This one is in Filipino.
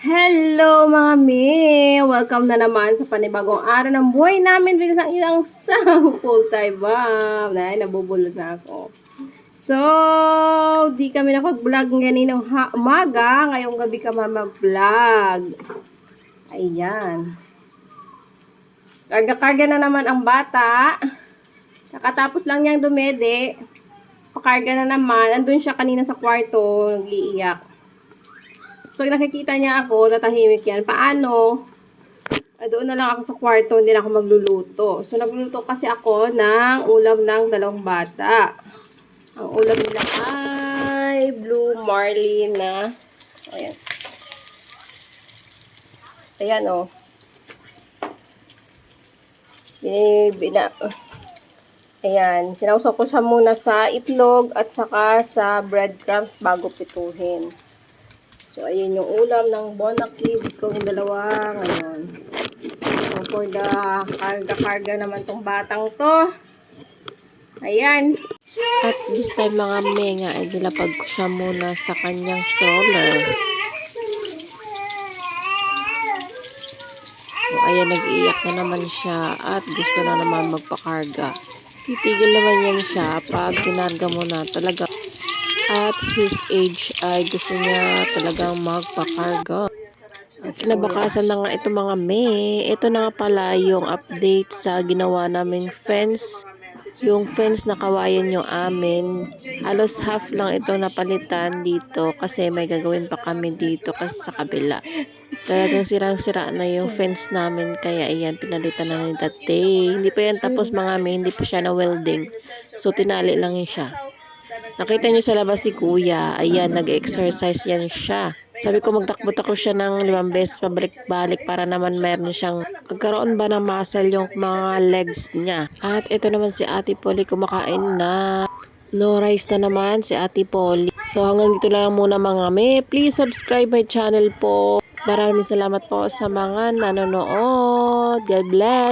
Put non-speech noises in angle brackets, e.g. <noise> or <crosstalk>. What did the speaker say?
Hello mga mi! Welcome na naman sa panibagong araw ng buhay namin bilang ang ilang sa <laughs> full-time mom. Ay, nabubulod na ako. So, di kami nakapag-vlog nganinong ha- umaga. Ngayong gabi ka mag-vlog. Ayan. Karga-karga na naman ang bata. Kakatapos lang niyang dumede. Pakarga na naman. Andun siya kanina sa kwarto, nag-iiyak. Pag nakikita niya ako, tatahimik yan. Paano? Ah, doon na lang ako sa kwarto, hindi na ako magluluto. So, nagluluto kasi ako ng ulam ng dalawang bata. Ang ulam nila ay blue marlin na, ayan. Ayan, oh. Binibina, ayan. Sinausaw ko siya muna sa itlog at saka sa breadcrumbs bago pituhin. So, ayan yung ulam ng bonakid kong dalawa ngayon. So, for the karga-karga naman tong batang to. Ayan. At this time mga menga ay nilapag ko siya muna sa kanyang stroller. So, ayan, nag-iiyak na naman siya at gusto na naman magpakarga. Titigil naman yan siya pag kinarga mo na talaga. At his age ay gusto niya talagang magpakarga. At sinabakasan na nga ito mga me. Ito na nga pala yung update sa ginawa naming fence yung fence na kawayan yung amin, halos half lang ito napalitan dito kasi may gagawin pa kami dito kasi sa kabila. Talagang sirang-sira na yung fence namin kaya ayan, pinalitan na ni dati. Hindi pa yan tapos mga may, hindi pa siya na welding. So, tinali lang yun siya. Nakita niyo sa labas si kuya, ayan, nag-exercise yan siya. Sabi ko magtakbo-takbo siya ng limang beses pabalik-balik para naman meron siyang magkaroon ba ng muscle yung mga legs niya. At ito naman si Ate Polly kumakain na no rice na naman si Ate Polly. So hanggang dito lang muna mga me. Please subscribe my channel po. Maraming salamat po sa mga nanonood. God bless.